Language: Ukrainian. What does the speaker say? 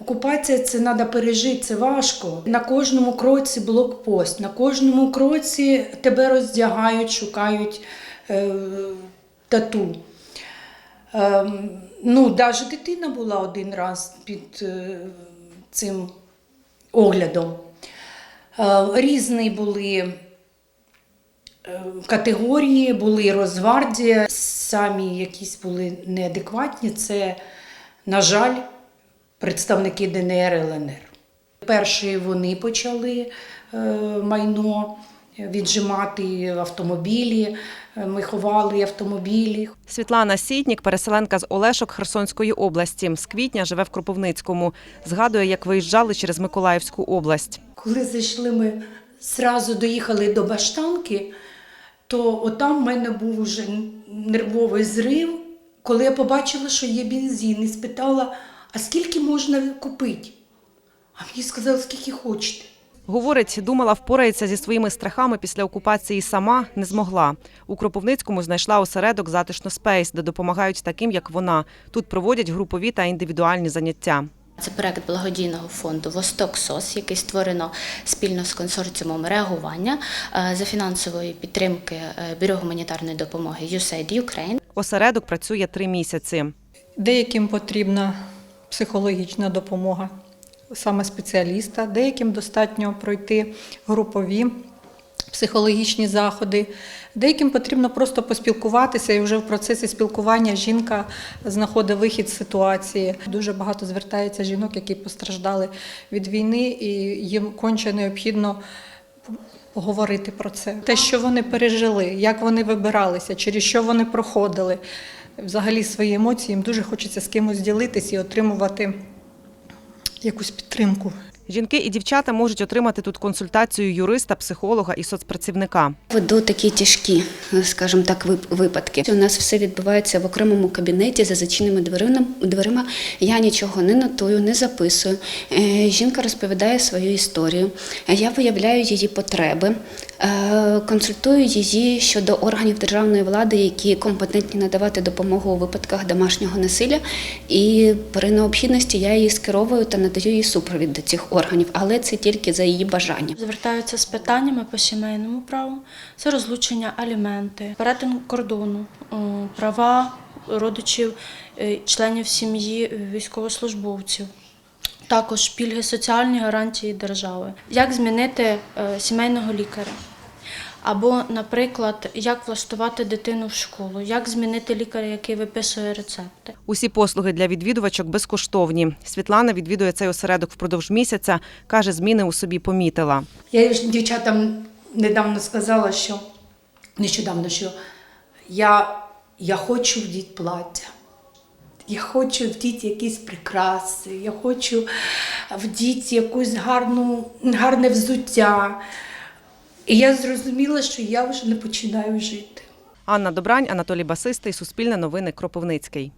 Окупація це треба пережити, це важко. На кожному кроці блокпост, на кожному кроці тебе роздягають, шукають е, тату. Ем, ну, навіть дитина була один раз під е, цим оглядом. Е, різні були е, категорії, були Росгвардія, самі якісь були неадекватні. Це, на жаль, представники ДНР ЛНР. Перші вони почали е, майно віджимати автомобілі. Е, Ми ховали автомобілі. Світлана Сітнік, переселенка з Олешок Херсонської області. З квітня живе в Кропивницькому. Згадує, як виїжджали через Миколаївську область. Коли зайшли, ми зразу доїхали до Баштанки, то отам в мене був уже нервовий зрив, коли я побачила, що є бензин, і спитала, а скільки можна купити? А мені сказали, скільки хочете. Говорить, думала, впорається зі своїми страхами після окупації сама не змогла. У Кропивницькому знайшла осередок затишно спейс, де допомагають таким, як вона. Тут проводять групові та індивідуальні заняття. Це проект благодійного фонду Восток СОС, який створено спільно з консорціумом реагування е, за фінансової підтримки е, Бюро гуманітарної допомоги USAID Ukraine. Осередок працює три місяці. Деяким потрібна психологічна допомога саме спеціаліста, деяким достатньо пройти групові психологічні заходи, деяким потрібно просто поспілкуватися, і вже в процесі спілкування жінка знаходить вихід з ситуації. Дуже багато звертається жінок, які постраждали від війни, і їм конче необхідно поговорити про це. Те, що вони пережили, як вони вибиралися, через що вони проходили. Взагалі свої емоції їм дуже хочеться з кимось ділитись і отримувати якусь підтримку. Жінки і дівчата можуть отримати тут консультацію юриста, психолога і соцпрацівника. Веду такі тяжкі, скажімо так, випадки. У нас все відбувається в окремому кабінеті за зачиненими дверима. Я нічого не нотую, не записую. Е, Жінка розповідає свою історію. Я виявляю її потреби, е, консультую її щодо органів державної влади, які компетентні надавати допомогу у випадках домашнього насилля. І при необхідності я її скеровую та надаю їй супровід до цих органів, але це тільки за її бажанням. Звертаються з питаннями по сімейному праву, це розлучення аліменти, перетин кордону, е, права родичів, е, членів сім'ї військовослужбовців. Також пільги соціальні гарантії держави. Як змінити е, сімейного лікаря? Або, наприклад, як влаштувати дитину в школу, як змінити лікаря, який виписує рецепти. Усі послуги для відвідувачок безкоштовні. Світлана відвідує цей осередок впродовж місяця. каже, зміни у собі помітила. Я ж дівчатам недавно сказала, що нещодавно, що я, я хочу вдіти плаття. Я хочу вдіти якісь прикраси, я хочу вдіти якусь гарну, гарне взуття. І я зрозуміла, що я вже не починаю жити. Анна Добрань, Анатолій Басистий, Суспільне новини, Кропивницький.